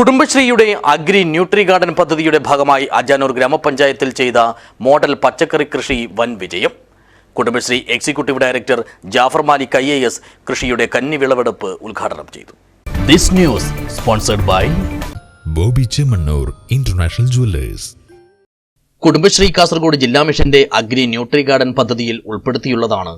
കുടുംബശ്രീയുടെ agri nutri garden പദ്ധതിയുടെ ഭാഗമായി അജാനൂർ ഗ്രാമപഞ്ചായത്തിൽ ചെയ്ത മോഡൽ പച്ചക്കറി കൃഷി വൻ വിജയം. Kudumbashree executive director Jafar Malik I A S കൃഷിയുടെ കന്നി വിളവെടുപ്പ് ഉദ്ഘാടനം ചെയ്തു. This news sponsored by Bobby Chemmanur international jewellers. Kudumbashree Kasaragod ജില്ലാ മിഷന്റെ അഗ്രി ന്യൂട്രി ഗാർഡൻ പദ്ധതിയിൽ ഉൾപ്പെടുത്തിയുള്ളതാണ്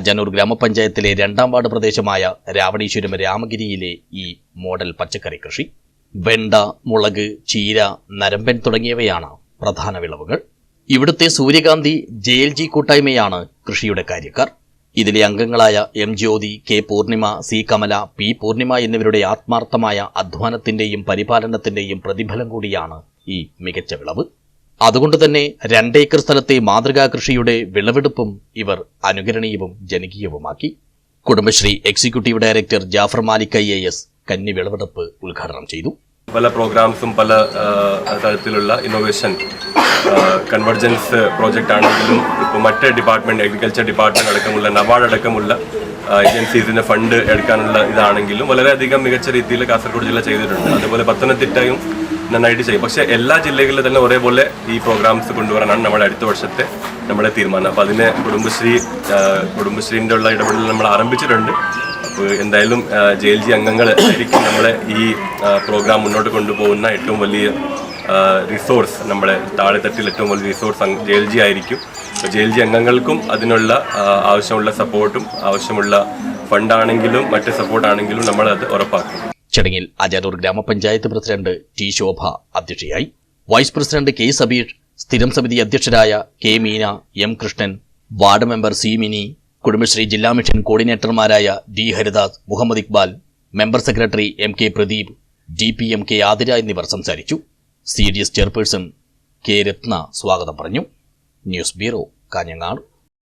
അജാനൂർ ഗ്രാമപഞ്ചായത്തിലെ രണ്ടാം വാർഡ് പ്രദേശമായ രാവണീശ്വരം രാമഗിരിയിലെ ഈ മോഡൽ പച്ചക്കറി കൃഷി. വെണ്ട മുളക് ചീര നരമ്പൻ തുടങ്ങിയവയാണ് പ്രധാന വിളവുകൾ. ഇവിടുത്തെ സൂര്യകാന്തി ജെ എൽ ജി കൂട്ടായ്മയാണ് കൃഷിയുടെ കാര്യക്കാർ. ഇതിലെ അംഗങ്ങളായ M Jyothi K Poornima C Kamala P Poornima എന്നിവരുടെ ആത്മാർത്ഥമായ അധ്വാനത്തിന്റെയും പരിപാലനത്തിന്റെയും പ്രതിഫലം കൂടിയാണ് ഈ മികച്ച വിളവ്. അതുകൊണ്ട് തന്നെ രണ്ടേക്കർ സ്ഥലത്തെ മാതൃകാ കൃഷിയുടെ വിളവെടുപ്പും ഇവർ അനുകരണീയവും ജനകീയവുമാക്കി. Kudumbashree executive director Jafar Malik I A S കന്നി വിളവെടുപ്പ് ഉദ്ഘാടനം ചെയ്തു. പല പ്രോഗ്രാംസും പല തരത്തിലുള്ള ഇന്നോവേഷൻ കൺവെർജൻസ് പ്രോജക്റ്റ് ആണെങ്കിലും ഇപ്പോൾ മറ്റ് ഡിപ്പാർട്ട്മെന്റ് അഗ്രികൾച്ചർ ഡിപ്പാർട്ട്മെന്റ് അടക്കമുള്ള നബാർഡ് അടക്കമുള്ള ഏജൻസീസിന്റെ ഫണ്ട് എടുക്കാനുള്ള ഇതാണെങ്കിലും വളരെയധികം മികച്ച രീതിയിൽ കാസർഗോഡ് ജില്ല ചെയ്തിട്ടുണ്ട്. അതുപോലെ പത്തനംതിട്ടയും നന്നായിട്ട് ചെയ്യും. പക്ഷേ എല്ലാ ജില്ലകളിലും തന്നെ ഒരേപോലെ ഈ പ്രോഗ്രാംസ് കൊണ്ടുവരാനാണ് നമ്മുടെ അടുത്ത വർഷത്തെ നമ്മുടെ തീരുമാനം. അപ്പോൾ അതിന് കുടുംബശ്രീ കുടുംബശ്രീന്റെ ഉള്ള ഇടപെടൽ നമ്മൾ ആരംഭിച്ചിട്ടുണ്ട്. എന്തായാലും ജെ എൽ ജി അംഗങ്ങൾ ആയിരിക്കും നമ്മളെ ഈ പ്രോഗ്രാം മുന്നോട്ട് കൊണ്ടുപോകുന്ന ഏറ്റവും വലിയ റിസോഴ്സ് നമ്മുടെ താഴെത്തട്ടിൽ ഏറ്റവും വലിയ റിസോഴ്സ് ജെ എൽ ജി ആയിരിക്കും. ജെ എൽ ജി അംഗങ്ങൾക്കും അതിനുള്ള ആവശ്യമുള്ള സപ്പോർട്ടും ആവശ്യമുള്ള ഫണ്ടാണെങ്കിലും മറ്റ് സപ്പോർട്ടാണെങ്കിലും നമ്മൾ അത് ഉറപ്പാക്കും. ചടങ്ങിൽ അജാനൂർ ഗ്രാമപഞ്ചായത്ത് പ്രസിഡന്റ് ടി ശോഭ അധ്യക്ഷയായി. വൈസ് പ്രസിഡന്റ് കെ സബീർ സ്ഥിരം സമിതി അധ്യക്ഷരായ K Meena M Krishnan ward member C Mini Kudumbashree ജില്ലാ mission കോർഡിനേറ്റർമാരായ D Haridas Muhammad Iqbal member secretary M K Pradeep D P M K Athira എന്നിവർ സംസാരിച്ചു. C D S chairperson K Ratna സ്വാഗതം പറഞ്ഞു. News bureau Kanhangad.